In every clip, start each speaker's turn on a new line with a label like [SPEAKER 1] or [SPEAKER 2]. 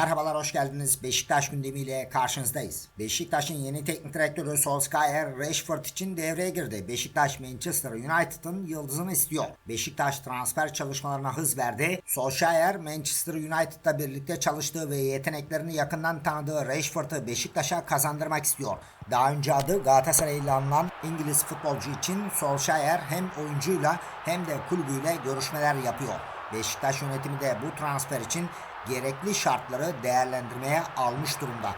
[SPEAKER 1] Merhabalar, hoş geldiniz. Beşiktaş gündemiyle karşınızdayız. Beşiktaş'ın yeni teknik direktörü Solskjaer, Rashford için devreye girdi. Beşiktaş, Manchester United'ın yıldızını istiyor. Beşiktaş transfer çalışmalarına hız verdi. Solskjaer, Manchester United'la birlikte çalıştığı ve yeteneklerini yakından tanıdığı Rashford'ı Beşiktaş'a kazandırmak istiyor. Daha önce adı Galatasaray'la anılan İngiliz futbolcu için Solskjaer hem oyuncuyla hem de kulübüyle görüşmeler yapıyor. Beşiktaş yönetimi de bu transfer için gerekli şartları değerlendirmeye almış durumda.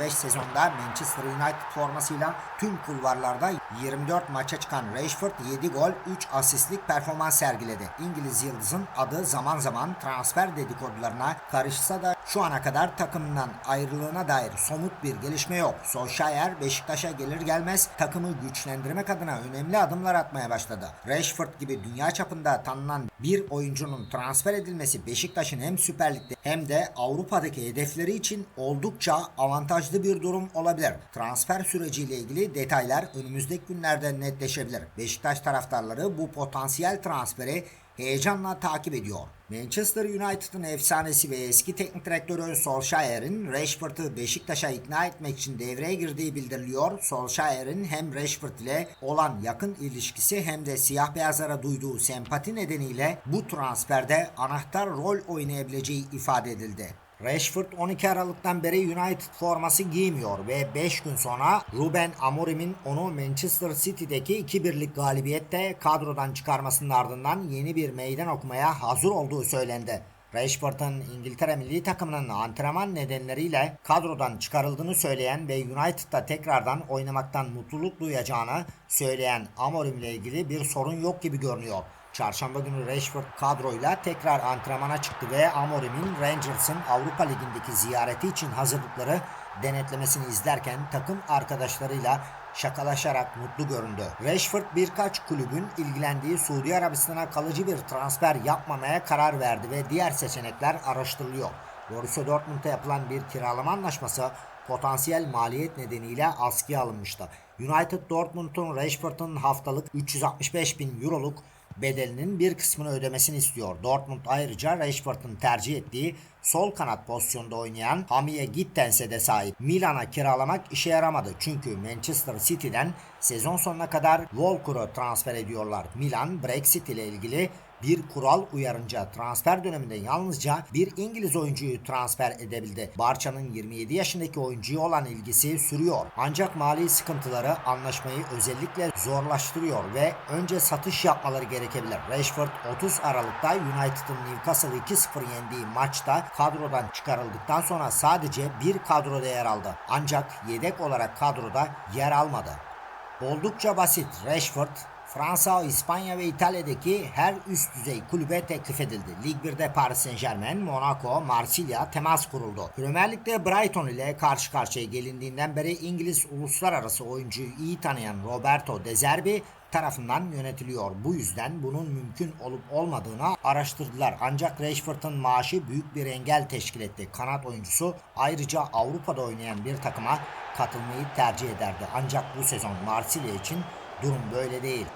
[SPEAKER 1] 2024-25 sezonda Manchester United formasıyla tüm kulvarlarda 24 maça çıkan Rashford 7 gol 3 asistlik performans sergiledi. İngiliz yıldızın adı zaman zaman transfer dedikodularına karışsa da şu ana kadar takımından ayrılığına dair somut bir gelişme yok. Solskjaer Beşiktaş'a gelir gelmez takımı güçlendirmek adına önemli adımlar atmaya başladı. Rashford gibi dünya çapında tanınan bir oyuncunun transfer edilmesi Beşiktaş'ın hem Süper Lig'de hem de Avrupa'daki hedefleri için oldukça avantajlı bir durum olabilir. Transfer süreciyle ilgili detaylar önümüzdeki günlerde netleşebilir. Beşiktaş taraftarları bu potansiyel transferi heyecanla takip ediyor. Manchester United'ın efsanesi ve eski teknik direktörü Solskjaer'in Rashford'u Beşiktaş'a ikna etmek için devreye girdiği bildiriliyor. Solskjaer'in hem Rashford ile olan yakın ilişkisi hem de siyah beyazlara duyduğu sempati nedeniyle bu transferde anahtar rol oynayabileceği ifade edildi. Rashford 12 Aralık'tan beri United forması giymiyor ve 5 gün sonra Ruben Amorim'in onu Manchester City'deki 2-1'lik galibiyette kadrodan çıkarmasının ardından yeni bir meydan okumaya hazır olduğu söylendi. Rashford'un İngiltere milli takımının antrenman nedenleriyle kadrodan çıkarıldığını söyleyen ve United'da tekrardan oynamaktan mutluluk duyacağını söyleyen Amorim ile ilgili bir sorun yok gibi görünüyor. Çarşamba günü Rashford kadroyla tekrar antrenmana çıktı ve Amorim'in Rangers'ın Avrupa Ligi'ndeki ziyareti için hazırlıkları denetlemesini izlerken takım arkadaşlarıyla şakalaşarak mutlu göründü. Rashford birkaç kulübün ilgilendiği Suudi Arabistan'a kalıcı bir transfer yapmamaya karar verdi ve diğer seçenekler araştırılıyor. Borussia Dortmund'a yapılan bir kiralama anlaşması potansiyel maliyet nedeniyle askıya alınmıştı. United Dortmund'un Rashford'un haftalık 365 bin euroluk bedelinin bir kısmını ödemesini istiyor. Dortmund ayrıca Rashford'un tercih ettiği sol kanat pozisyonda oynayan Hamiye Gittens'e de sahip. Milan'a kiralamak işe yaramadı. Çünkü Manchester City'den sezon sonuna kadar Walker'ı transfer ediyorlar. Milan Brexit ile ilgili bir kural uyarınca transfer döneminde yalnızca bir İngiliz oyuncuyu transfer edebildi. Barça'nın 27 yaşındaki oyuncuya olan ilgisi sürüyor. Ancak mali sıkıntıları anlaşmayı özellikle zorlaştırıyor ve önce satış yapmaları gerekebilir. Rashford 30 Aralık'ta United'ın Newcastle'ı 2-0 yendiği maçta kadrodan çıkarıldıktan sonra sadece bir kadroda yer aldı. Ancak yedek olarak kadroda yer almadı. Oldukça basit. Rashford Fransa, İspanya ve İtalya'daki her üst düzey kulübe teklif edildi. Lig 1'de Paris Saint Germain, Monaco, Marsilya temas kuruldu. Premier Lig'de Brighton ile karşı karşıya gelindiğinden beri İngiliz uluslararası oyuncuyu iyi tanıyan Roberto De Zerbi tarafından yönetiliyor. Bu yüzden bunun mümkün olup olmadığını araştırdılar. Ancak Rashford'un maaşı büyük bir engel teşkil etti. Kanat oyuncusu ayrıca Avrupa'da oynayan bir takıma katılmayı tercih ederdi. Ancak bu sezon Marsilya için durum böyle değil.